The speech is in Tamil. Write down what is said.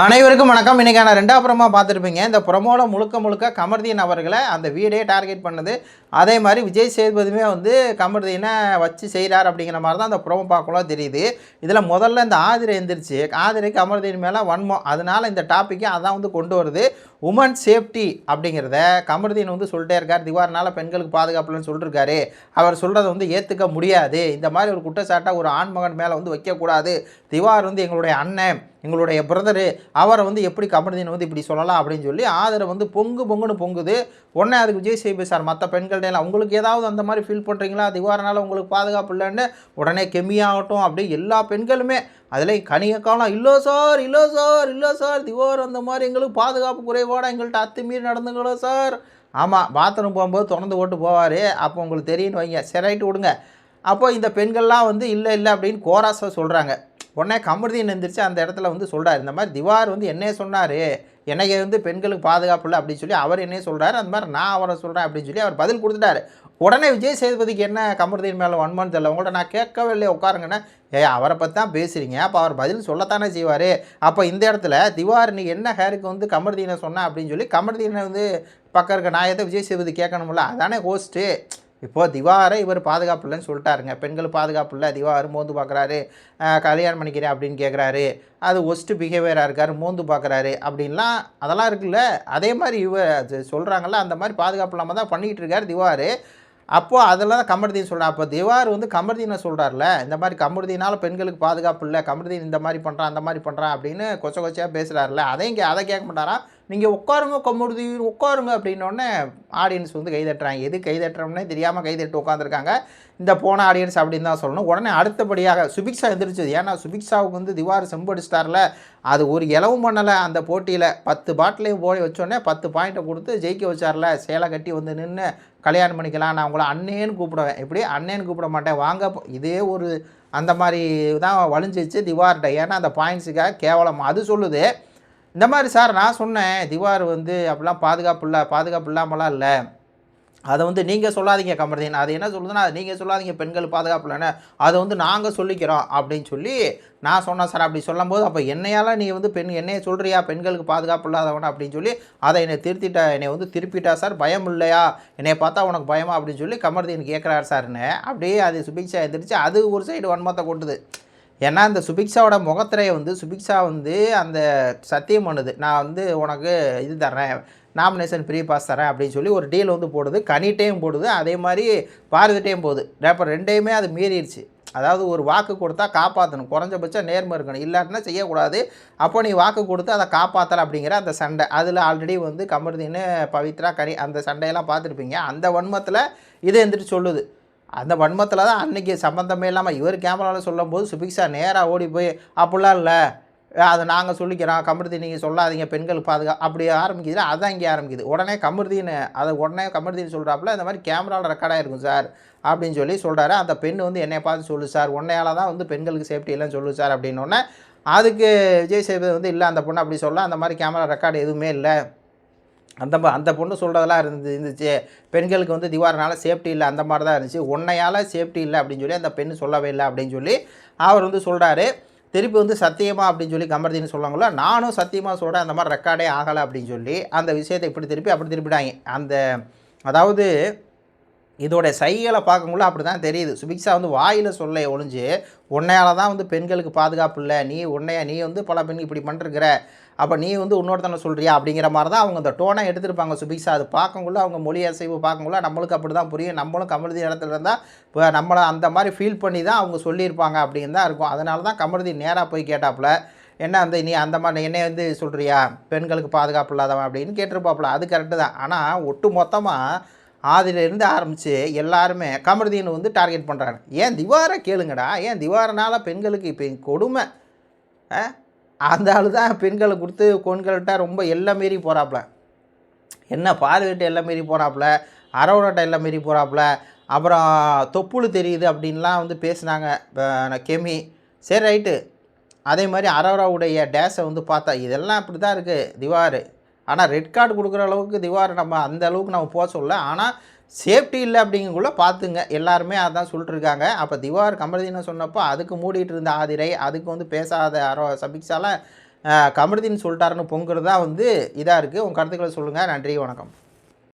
அனைவருக்கும் வணக்கம். இன்றைக்கான ரெண்டாவது ப்ரமோ பார்த்துருப்பீங்க. இந்த ப்ரமோல முழுக்க முழுக்க கமர்தீன் அவர்களை அந்த வீடே டார்கெட் பண்ணுது. அதே மாதிரி விஜய் சேதுபதியுமே வந்து கமர்தீனை வச்சு செய்கிறார் அப்படிங்கிற மாதிரி தான் அந்த ப்ரோமோ பார்க்கலாம் தெரியுது. இதில் முதல்ல இந்த ஆதிரை எந்திரிச்சு ஆதிரை கமர்தீன் மேலே வன்மம். அதனால இந்த டாப்பிக்கை அதான் வந்து கொண்டு வருது. உமன் சேஃப்டி அப்படிங்கிறத கமருதீன் வந்து சொல்லிட்டே இருக்கார். திவார்னால் பெண்களுக்கு பாதுகாப்புலன்னு சொல்லிருக்காரு. அவர் சொல்கிறத வந்து ஏற்றுக்க முடியாது. இந்த மாதிரி ஒரு குற்றச்சாட்டாக ஒரு ஆண்மகன் மேலே வந்து வைக்கக்கூடாது. திவார் வந்து எங்களுடைய அண்ணன் எங்களுடைய பிரதரு அவரை வந்து எப்படி கமர்தீன் வந்து இப்படி சொல்லலாம் அப்படின்னு சொல்லி ஆதரவு வந்து பொங்கு பொங்குன்னு பொங்குது. உடனே அதுக்கு விஜய் சேபி சார் மற்ற பெண்கள்ட்ட உங்களுக்கு ஏதாவது அந்த மாதிரி ஃபீல் பண்ணுறீங்களா திவாரனால் உங்களுக்கு பாதுகாப்பு இல்லைன்னு உடனே கெமியாகட்டும் அப்படி எல்லா பெண்களுமே அதில் கனியக்காலம் இல்லை சார் இல்லை சார் இல்லை சார் திவார் அந்த மாதிரி எங்களுக்கு பாதுகாப்பு குறைபாடாக எங்கள்கிட்ட அத்துமீறி நடந்துங்களோ சார்? ஆமாம் பாத்ரூம் போகும்போது திறந்து போட்டு போவார். அப்போ உங்களுக்கு தெரியும்னு வைங்க சரி ரைட்டு விடுங்க. அப்போ இந்த பெண்கள்லாம் வந்து இல்லை இல்லை அப்படின்னு கோராஸாக சொல்கிறாங்க உடனே கமர்தீன் எந்திரிச்சு அந்த இடத்துல வந்து சொல்கிறார் இந்த மாதிரி திவார் வந்து என்னைய சொன்னார். எனக்கு வந்து பெண்களுக்கு பாதுகாப்பு இல்லை அப்படின்னு சொல்லி அவர் என்னையே சொல்கிறாரு அந்த மாதிரி நான் அவரை சொல்கிறேன் அப்படின்னு சொல்லி அவர் பதில் கொடுத்துட்டாரு. உடனே விஜய் சேதுபதிக்கு என்ன கமர்தீன் மேலே வன்மன்னு தெரியல? உங்கள்ட்ட நான் கேட்கவே இல்லையே உட்காருங்கண்ணே ஏ அவரை பற்றி தான் பேசுகிறீங்க அப்போ அவர் பதில் சொல்லத்தானே செய்வார். அப்போ இந்த இடத்துல திவார் நீ என்ன ஹேருக்கு வந்து கமருதீனை சொன்ன அப்படின்னு சொல்லி கமர்தீனை வந்து பக்கம் இருக்க நாயத்தை விஜய் சேதுபதி கேட்கணும்ல? அதானே ஹோஸ்ட்டு இப்போது திவாரை இவர் பாதுகாப்பு இல்லைன்னு சொல்லிட்டாருங்க. பெண்கள் பாதுகாப்பு இல்லை திவார் மோந்து பார்க்குறாரு கல்யாணம் பண்ணிக்கிறேன் அப்படின்னு கேட்குறாரு அது ஒஸ்ட்டு பிஹேவியராக இருக்கார் மோந்து பார்க்குறாரு அப்படின்லாம் அதெல்லாம் இருக்குல்ல. அதே மாதிரி இவர் அது சொல்கிறாங்கல்ல அந்த மாதிரி பாதுகாப்பு இல்லாமல் தான் பண்ணிக்கிட்டு இருக்கார் திவார். அப்போது அதெல்லாம் தான் கமருதீன் சொல்கிறார் அப்போ திவார் வந்து கமர்தீனை சொல்கிறார்ல இந்த மாதிரி கமர்தீனால் பெண்களுக்கு பாதுகாப்பு இல்லை கமர்தீன் இந்த மாதிரி பண்ணுறான் அந்த மாதிரி பண்ணுறான் அப்படின்னு கொச்ச கொச்சையாக பேசுகிறாருல அதையும் அதை கேட்க மாட்டாரா நீங்கள் உட்காருங்க கொம்முடுதி உட்காருங்க அப்படின்னோடனே ஆடியன்ஸ் வந்து கைதட்டுறாங்க. எது கைதட்டுறோம்னே தெரியாமல் கைதட்டு உட்காந்துருக்காங்க இந்த போன ஆடியன்ஸ் அப்படின்னு தான் சொல்லணும். உடனே அடுத்தபடியாக சுபிக்ஷா எந்திரிச்சது. ஏன்னா சுபிக்ஷாவுக்கு வந்து திவார் செம்படிச்சிட்டார்ல. அது ஒரு இலவும் பண்ணலை. அந்த போட்டியில் பத்து பாட்டிலையும் போய் வச்சோடனே பத்து பாயிண்ட்டை கொடுத்து ஜெயிக்க வச்சார்ல. சேலை கட்டி வந்து நின்று கல்யாணம் பண்ணிக்கலாம் நான் உங்களை அண்ணேன்னு கூப்பிடுவேன். எப்படி? அண்ணேன்னு கூப்பிட மாட்டேன். வாங்க இதே ஒரு அந்த மாதிரி தான் வலிஞ்சிச்சு திவார்கிட்ட ஏன்னா அந்த பாயிண்ட்ஸுக்காக கேவலம். அது சொல்லுது. இந்த மாதிரி சார் நான் சொன்னேன் திவார் வந்து அப்படிலாம் பாதுகாப்பு இல்லை பாதுகாப்பு இல்லாமலாம் இல்லை. அதை வந்து நீங்கள் சொல்லாதீங்க கமர்தீன். அது என்ன சொல்லுதுன்னா அது நீங்கள் சொல்லாதீங்க பெண்கள் பாதுகாப்பு இல்லைன்னு. அதை வந்து நாங்கள் சொல்லிக்கிறோம் அப்படின்னு சொல்லி நான் சொன்னேன் சார். அப்படி சொல்லும்போது அப்போ என்னையால் நீ வந்து பெண் என்னைய சொல்கிறியா பெண்களுக்கு பாதுகாப்பு இல்லாதவன அப்படின்னு சொல்லி அதை என்னை திருத்திட்ட என்னை வந்து திருப்பிட்டா சார். பயம் இல்லையா? என்னை பார்த்தா உனக்கு பயமா? அப்படின்னு சொல்லி கமர்தீன் கேட்குறாரு சார்னு. அப்படியே அது சுபிக்ஷா எந்திரிச்சு அது ஒரு சைடு வன்மத்தை கொட்டுது. ஏன்னா அந்த சுபிக்ஷாவோட முகத்திரையை வந்து சுபிக்ஷா வந்து அந்த சத்தியம் பண்ணுது. நான் வந்து உனக்கு இது தர்றேன் நாமினேஷன் ஃப்ரீ பாஸ் தரேன் அப்படின்னு சொல்லி ஒரு டீல் வந்து போடுது. கனிட்டையும் போடுது. அதே மாதிரி பாரதிட்டையும் போகுது. ரேப்பர் ரெண்டையுமே அது மீறிடுச்சு. அதாவது ஒரு வாக்கு கொடுத்தா காப்பாற்றணும் குறைஞ்சபட்சம் நேர்மை இருக்கணும். இல்லாட்டினா செய்யக்கூடாது. அப்போ நீ வாக்கு கொடுத்து அதை காப்பாற்றலை அப்படிங்கிற அந்த சண்டை. அதில் ஆல்ரெடி வந்து கமர்தீன்னு பவித்ரா கனி அந்த சண்டையெல்லாம் பார்த்துருப்பீங்க. அந்த வன்மத்தில் இது எந்திரிச்சு சொல்லுது. அந்த வன்மத்தில் தான் அன்றைக்கி சம்மந்தமே இல்லாமல் இவர் கேமராவில் சொல்லும்போது சுபிக்ஷா நேராக ஓடி போய் அப்படிலாம் இல்லை. அதை நாங்கள் சொல்லிக்கிறோம். கமிர்தி நீங்கள் சொல்லாதீங்க. பெண்கள் பாதுகா அப்படி ஆரம்பிக்குது அதான் இங்கே ஆரம்பிக்குது. உடனே கமிர்தின்னு அதை உடனே கமிர்தின்னு சொல்கிறாப்புல இந்த மாதிரி கேமராவில் ரெக்கார்டாக இருக்கும் சார் அப்படின்னு சொல்லி சொல்கிறாரு அந்த பெண் வந்து என்னை பார்த்து சொல்லு சார். உன்னையால தான் வந்து பெண்களுக்கு சேஃப்டி இல்லைன்னு சொல்லு சார் அப்படின்னோடனே அதுக்கு விஜய் சேதுபதி வந்து இல்லை அந்த பொண்ணு அப்படி சொல்ல அந்த மாதிரி கேமரா ரெக்கார்டு எதுவுமே இல்லை. அந்த அந்த பொண்ணு சொல்கிறதெல்லாம் இருந்து இருந்துச்சு. பெண்களுக்கு வந்து திவாரனால் சேஃப்டி இல்லை அந்த மாதிரி தான் இருந்துச்சு. உன்னையால் சேஃப்டி இல்லை அப்படின்னு சொல்லி அந்த பெண் சொல்லவே இல்லை அப்படின்னு சொல்லி அவர் வந்து சொல்கிறாரு திருப்பி வந்து சத்தியமா அப்படின்னு சொல்லி கமர்தின்னு சொல்லுவாங்களோ நானும் சத்தியமாக சொல்கிறேன் அந்த மாதிரி ரெக்கார்டே ஆகலை அப்படின்னு சொல்லி அந்த விஷயத்தை இப்படி திருப்பி அப்படி திருப்பிட்டாங்க. அந்த அதாவது இதோட சைகளை பார்க்கக்குள்ள அப்படி தான் தெரியுது. சுபிக்ஷா வந்து வாயில் சொல்ல ஒழிஞ்சு உன்னையால் தான் வந்து பெண்களுக்கு பாதுகாப்பு இல்லை. நீ உன்னைய நீ வந்து பல பெண் இப்படி பண்ணிருக்கிற. அப்போ நீ வந்து இன்னொருத்தனை சொல்கிறியா அப்படிங்கிற மாதிரி தான் அவங்க அந்த டோனை எடுத்திருப்பாங்க சுபிக்ஷா. அது பார்க்கக்குள்ள அவங்க மொழி அசைவு பார்க்கக்குள்ள நம்மளுக்கு அப்படி தான் புரியும். நம்மளும் கமருதி இடத்துல இருந்தால் இப்போ நம்மளை அந்த மாதிரி ஃபீல் பண்ணி தான் அவங்க சொல்லியிருப்பாங்க அப்படின்னு தான் இருக்கும். அதனால தான் கமருதி நேராக போய் கேட்டாப்புல என்ன அந்த நீ அந்த மாதிரி என்னை வந்து சொல்கிறியா பெண்களுக்கு பாதுகாப்பு இல்லாதவன்? அப்படின்னு கேட்டிருப்பாப்புல. அது கரெக்டு தான். ஆனால் ஒட்டு மொத்தமாக அதிலிருந்து ஆரம்பித்து எல்லாருமே கமருதீனை வந்து டார்கெட் பண்ணுறாங்க ஏன் திவாரை கேளுங்கடா? ஏன் திவாரனால பெண்களுக்கு இப்போ கொடுமை? ஆ? அந்த ஆள் தான் பெண்களை கொடுத்து கொண்கள்கிட்ட ரொம்ப எல்லாம் மீறி போகிறாப்புல என்ன பார்வையிட்ட எல்லாம் மீறி போகிறாப்புல அரவணட்டை எல்லாம் மீறி போகிறாப்புல அப்புறம் தொப்புள் தெரியுது அப்படின்லாம் வந்து பேசுனாங்க கெமி. சரி ரைட்டு. அதே மாதிரி அரவராவுடைய டேஸை வந்து பார்த்தா இதெல்லாம் அப்படி தான் இருக்குது திவார். ஆனால் ரெட் கார்டு கொடுக்குற அளவுக்கு திவார் நம்ம அந்த அளவுக்கு நம்ம போக சொல்ல. ஆனால் சேஃப்டி இல்லை அப்படிங்கக்குள்ளே பார்த்துங்க. எல்லாருமே அதான் சொல்லிட்டு இருக்காங்க அப்போ திவார் கமருதீன்னு சொன்னப்போ அதுக்கு மூடிட்டு இருந்த ஆதிரை அதுக்கு வந்து பேசாத அரோ சபிக்ஷால கமருதீன் சொல்லிட்டாருன்னு பொங்குறது தான் வந்து இதாக இருக்குது உங்கள் கருத்துக்களை சொல்லுங்கள் நன்றி வணக்கம்.